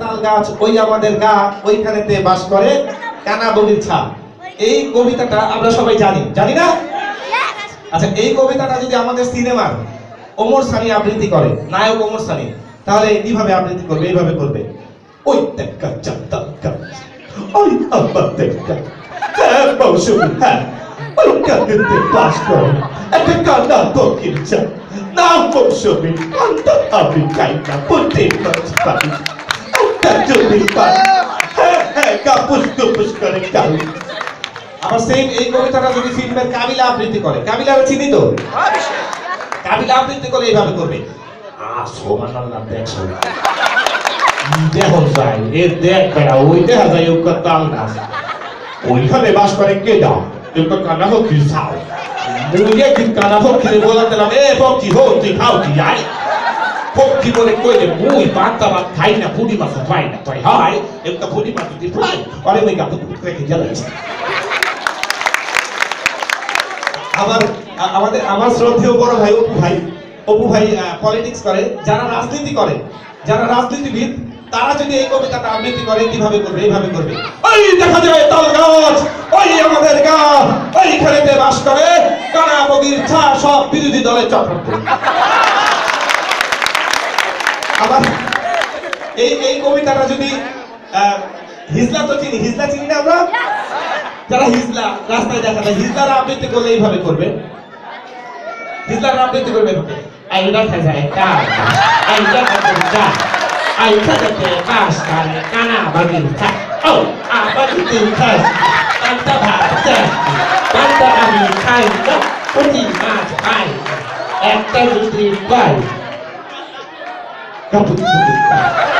গাছ ওই আমাদের গা ওইখানেতে বাস করে কানা বগির ছা এই কবিতাটা আমরা সবাই জানি। জানি না? আচ্ছা এই কবিতাটা যদি আমাদের সিনেমার ওমর সানি আবৃত্তি করে, নায়ক ওমর সানি, তাহলে কীভাবে আবৃত্তি করবে? এইভাবে করবে। ওই দেখা চাতা ওই আমার দেখা হ্যাঁ মৌসুমি হ্যাঁ। ওই বাস করে। একটা কানা বগির ছা না মৌসুমি অন্ত আমি চাই না। বলতে আবার সেম এই কবিতাটা যদি ফিল্মের আবৃত্তি করে, কাবিলা চিনি তো কাবিলা আবৃত্তি করে এইভাবে করবে। ওইখানে বাস করে কে দাও ওকে কানা হোক কি সাও মুইয়ে কি কানা হোক কি বলা দিলাম এ পক্ষি হোক তুই খাও কি বলে কইলে মুই পাতা ভাত খাই না পুরি মাছ খাই না তাই হয় একটা পুরি মাছ তুই ফ্রাই আরে ওই কাপড় রেখে জ্বালাইছে আমার আ- আমাদের আমার শ্রদ্ধেয় বড় ভাই অপু ভাই অপু ভাই পলিটিক্স করে যারা রাজনীতি করে যারা রাজনীতিবিদ তারা যদি এই কবিতাটা আবৃত্তি করে কীভাবে করবে এইভাবে করবে? ওই দেখা যায় তাল গাছ ওই আমাদের গা ওইখানেতে বাস করে কানা বগির ছা সব বিরোধী দলের চক্রান্ত আবার এই এই কবিতাটা যদি হিজলা তো চিনি, হিজলা চিনি না আমরা? যারা হিজলা, রাস্তায় দেখা যায়, হিজলার আবৃত্তি করলে এইভাবে করবে। হিজলার আবৃত্তি করবে আইনা খাজা একটা আইনা খাজা আইনা খাজা কাশ কানে বাগির খা ও আবাদি তিন মাছ খাই একটা যদি পাই É o público.